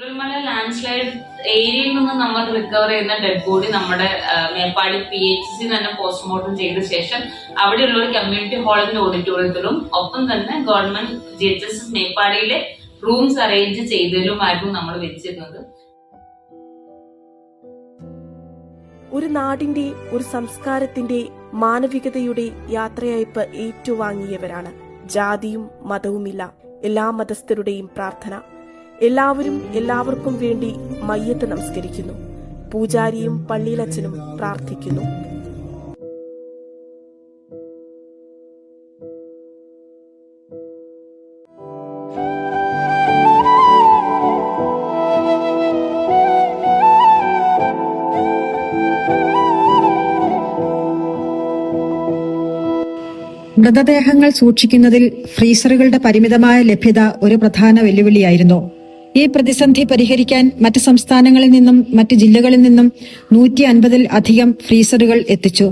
Chooralmala land slide ഏരിയയിൽ നിന്ന് നമ്മൾ റിക്കവർ ചെയ്യുന്ന ഡെഡ് ബോഡി നമ്മുടെ മേപ്പാടി പി എച്ച് സി തന്നെ പോസ്റ്റ്മോർട്ടം ചെയ്ത ശേഷം അവിടെയുള്ള ഒരു കമ്മ്യൂണിറ്റി ഹാളിന്റെ ഓഡിറ്റോറിയത്തിലും ഒപ്പം തന്നെ government G H S S മേപ്പാടിയിലെ rooms arrange ചെയ്തതിലുമായിരുന്നു നമ്മൾ വെച്ചിരുന്നത്. ഒരു നാടിന്റെ ഒരു സംസ്കാരത്തിന്റെ മാനവികതയുടെ യാത്രയയപ്പ് ഏറ്റുവാങ്ങിയവരാണ്. ജാതിയും മതവുമില്ല. എല്ലാ മതസ്ഥരുടെയും പ്രാർത്ഥന. എല്ലാവരും എല്ലാവർക്കും വേണ്ടി മയ്യത്ത് നമസ്കരിക്കുന്നു. പൂജാരിയും പള്ളിയിലച്ചനും പ്രാർത്ഥിക്കുന്നു. മൃതദേഹങ്ങൾ സൂക്ഷിക്കുന്നതിൽ ഫ്രീസറുകളുടെ പരിമിതമായ ലഭ്യത ഒരു പ്രധാന വെല്ലുവിളിയായിരുന്നു. ഈ പ്രതിസന്ധി പരിഹരിക്കാൻ മറ്റ് സംസ്ഥാനങ്ങളിൽ നിന്നും മറ്റ് ജില്ലകളിൽ നിന്നും നൂറ്റി അൻപതിൽ അധികം ഫ്രീസറുകൾ എത്തിച്ചു.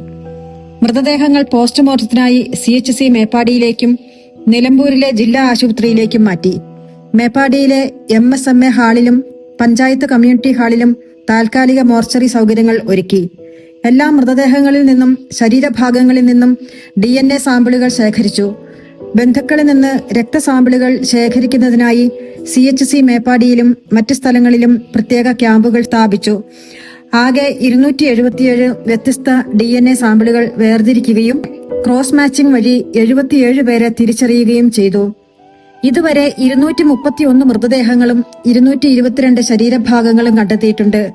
മൃതദേഹങ്ങൾ പോസ്റ്റ്മോർട്ടത്തിനായി സി എച്ച് സി മേപ്പാടിയിലേക്കും നിലമ്പൂരിലെ ജില്ലാ ആശുപത്രിയിലേക്കും മാറ്റി. മേപ്പാടിയിലെ എം എസ് എം എ ഹാളിലും പഞ്ചായത്ത് കമ്മ്യൂണിറ്റി ഹാളിലും താൽക്കാലിക മോർച്ചറി സൗകര്യങ്ങൾ ഒരുക്കി. എല്ലാ മൃതദേഹങ്ങളിൽ നിന്നും ശരീരഭാഗങ്ങളിൽ നിന്നും ഡി സാമ്പിളുകൾ ശേഖരിച്ചു. ബന്ധുക്കളിൽ നിന്ന് രക്തസാമ്പിളുകൾ ശേഖരിക്കുന്നതിനായി സി എച്ച് സി മേപ്പാടിയിലും മറ്റ് സ്ഥലങ്ങളിലും പ്രത്യേക ക്യാമ്പുകൾ സ്ഥാപിച്ചു. ആകെ ഇരുന്നൂറ്റി എഴുപത്തിയേഴ് വ്യത്യസ്ത ഡി എൻ എ സാമ്പിളുകൾ വേർതിരിക്കുകയും ക്രോസ് മാച്ചിംഗ് വഴി എഴുപത്തിയേഴ് പേരെ തിരിച്ചറിയുകയും ചെയ്തു. ഇതുവരെ ഇരുന്നൂറ്റി മുപ്പത്തി ഒന്ന് മൃതദേഹങ്ങളും ഇരുന്നൂറ്റി ഇരുപത്തിരണ്ട് ശരീരഭാഗങ്ങളും കണ്ടെത്തിയിട്ടുണ്ട്.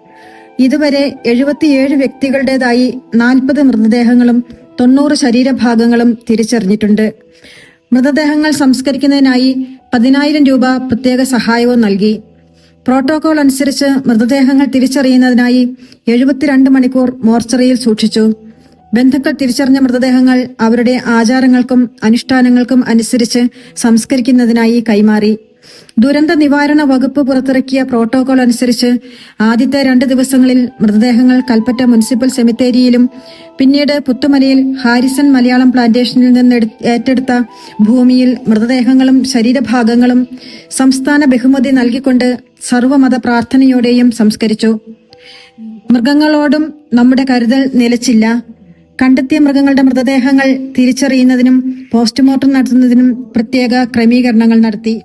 ഇതുവരെ എഴുപത്തിയേഴ് വ്യക്തികളുടേതായി നാൽപ്പത് മൃതദേഹങ്ങളും തൊണ്ണൂറ് ശരീരഭാഗങ്ങളും തിരിച്ചറിഞ്ഞിട്ടുണ്ട്. മൃതദേഹങ്ങൾ സംസ്കരിക്കുന്നതിനായി പതിനായിരം രൂപ പ്രത്യേക സഹായവും നൽകി. പ്രോട്ടോകോൾ അനുസരിച്ച് മൃതദേഹങ്ങൾ തിരിച്ചറിയുന്നതിനായി എഴുപത്തിരണ്ട് മണിക്കൂർ മോർച്ചറിയിൽ സൂക്ഷിച്ചു. ബന്ധുക്കൾ തിരിച്ചറിഞ്ഞ മൃതദേഹങ്ങൾ അവരുടെ ആചാരങ്ങൾക്കും അനുഷ്ഠാനങ്ങൾക്കും അനുസരിച്ച് സംസ്കരിക്കുന്നതിനായി കൈമാറി. ദുരന്ത നിവാരണ വകുപ്പ് പുറത്തിറക്കിയ പ്രോട്ടോകോൾ അനുസരിച്ച് ആദ്യത്തെ രണ്ട് ദിവസങ്ങളിൽ മൃതദേഹങ്ങൾ കൽപ്പറ്റ മുനിസിപ്പൽ സെമിത്തേരിയിലും പിന്നീട് പുത്തുമലയിൽ ഹാരിസൺ മലയാളം പ്ലാന്റേഷനിൽ നിന്ന് ഏറ്റെടുത്ത ഭൂമിയിൽ മൃതദേഹങ്ങളും ശരീരഭാഗങ്ങളും സംസ്ഥാന ബഹുമതി നൽകിക്കൊണ്ട് സർവമത പ്രാർത്ഥനയോടെയും സംസ്കരിച്ചു. മൃഗങ്ങളോടും നമ്മുടെ കരുതൽ നിലച്ചില്ല. കണ്ടെത്തിയ മൃഗങ്ങളുടെ മൃതദേഹങ്ങൾ തിരിച്ചറിയുന്നതിനും പോസ്റ്റ്മോർട്ടം നടത്തുന്നതിനും പ്രത്യേക ക്രമീകരണങ്ങൾ നടത്തി.